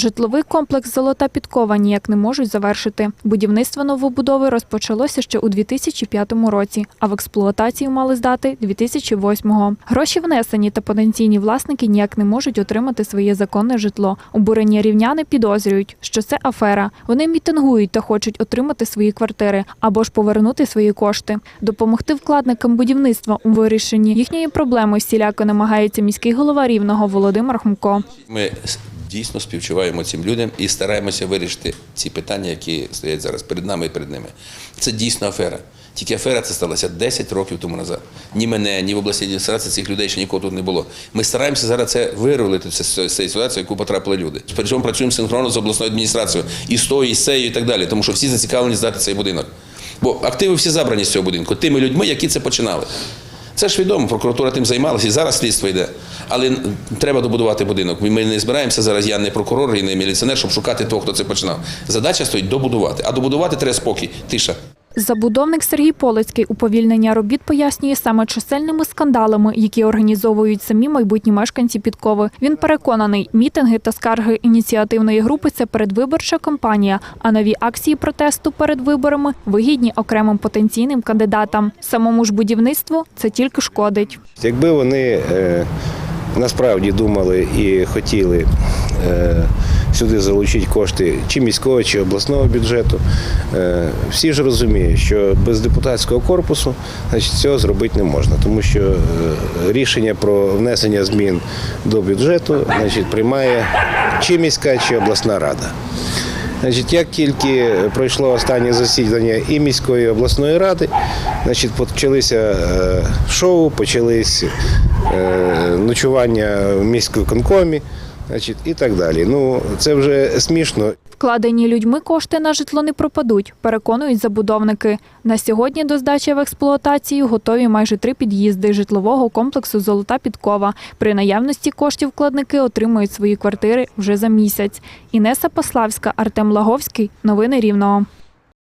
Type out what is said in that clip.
Житловий комплекс Золота підкова ніяк не можуть завершити. Будівництво новобудови розпочалося ще у 2005 році, а в експлуатацію мали здати 2008-го. Гроші внесені та потенційні власники ніяк не можуть отримати своє законне житло. Обурені рівняни підозрюють, що це афера. Вони мітингують та хочуть отримати свої квартири або ж повернути свої кошти. Допомогти вкладникам будівництва у вирішенні їхньої проблеми всіляко намагається міський голова рівного Володимир Хомко. Ми дійсно співчуваємо цим людям і стараємося вирішити ці питання, які стоять зараз перед нами і перед ними. Це дійсно афера. Тільки афера це сталася 10 років тому назад. Ні мене, ні в обласній адміністрації цих людей ще нікого тут не було. Ми стараємося зараз це вирулити з цієї в яку потрапили люди. Причому працюємо синхронно з обласною адміністрацією і з тою, і з цією, і так далі, тому що всі зацікавлені здати цей будинок. Бо активи всі забрані з цього будинку тими людьми, які це починали. Це ж відомо, прокуратура тим займалася, і зараз слідство йде. Але треба добудувати будинок. Ми не збираємося зараз, я не прокурор і не міліціонер, щоб шукати того, хто це починав. Задача стоїть добудувати. А добудувати треба спокій, тиша. Забудовник Сергій Полицький уповільнення робіт пояснює саме чисельними скандалами, які організовують самі майбутні мешканці Підкови. Він переконаний, мітинги та скарги ініціативної групи це передвиборча кампанія, а нові акції протесту перед виборами вигідні окремим потенційним кандидатам. Самому ж будівництву це тільки шкодить. Якби вони е, насправді думали і хотіли е, сюди залучити кошти чи міського, чи обласного бюджету, е, всі ж розуміють, що без депутатського корпусу значить, цього зробити не можна, тому що е, рішення про внесення змін до бюджету значить, приймає чи міська, чи обласна рада. Значить, як тільки пройшло останнє засідання і міської і обласної ради, значить, почалися е, шоу, почались ночування в міськвиконкомі, значить, і так далі. Ну, це вже смішно. Вкладені людьми кошти на житло не пропадуть, переконують забудовники. На сьогодні до здачі в експлуатацію готові майже три під'їзди житлового комплексу Золота підкова. При наявності коштів вкладники отримують свої квартири вже за місяць. Інеса Пославська, Артем Лаговський. Новини Рівного.